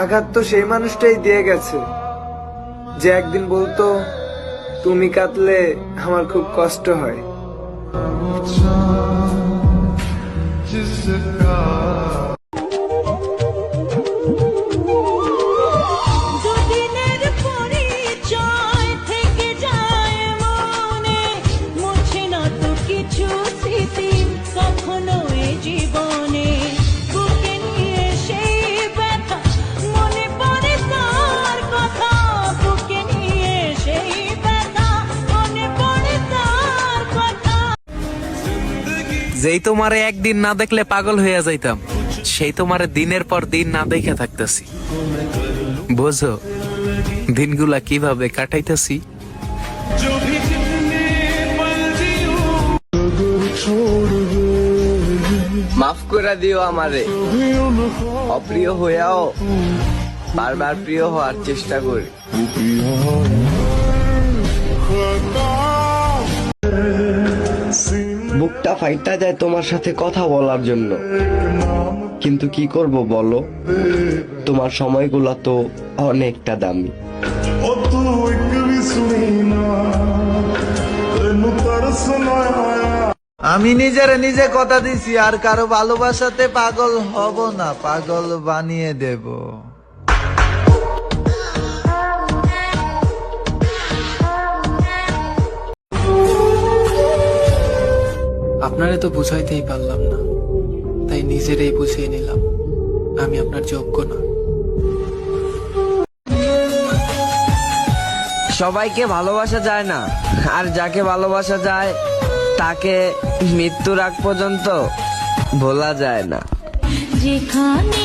আঘাত তো সেই মানুষটাই দিয়ে গেছে। যে একদিন বলতো, তুমি কাঁদলে আমার খুব কষ্ট হয়। যেই তোমারে একদিন না দেখলে পাগল হইয়া যাইতাম, সেই তোমারে দিনের পর দিন না দেখে থাকতেছি। বোঝো, দিনগুলা কীভাবে কাটাইতেছি? মাফ করে দিও আমারে। অপ্রিয় হইয়াও বারবার প্রিয় হওয়ার চেষ্টা করি। একটা ফাইটটা যায় তোমার সাথে কথা বলার জন্য। কিন্তু কি করব বলো? তোমার সময়গুলো তো অনেকটা দামি। আমি নিজের নিজে কথা দিছি আর কারও ভালোবাসাতে পাগল হব না পাগল বানিয়ে দেব। আপনারে তো বুঝাইতেই পারলাম না। তাই নিজেরাই বুঝিয়ে নিলাম আমি আপনার যোগ্য না। সবাইকে ভালোবাসা যায় না আর যাকে ভালোবাসা যায় তাকে মৃত্যুর আগ পর্যন্ত ভোলা যায় না। যেখানে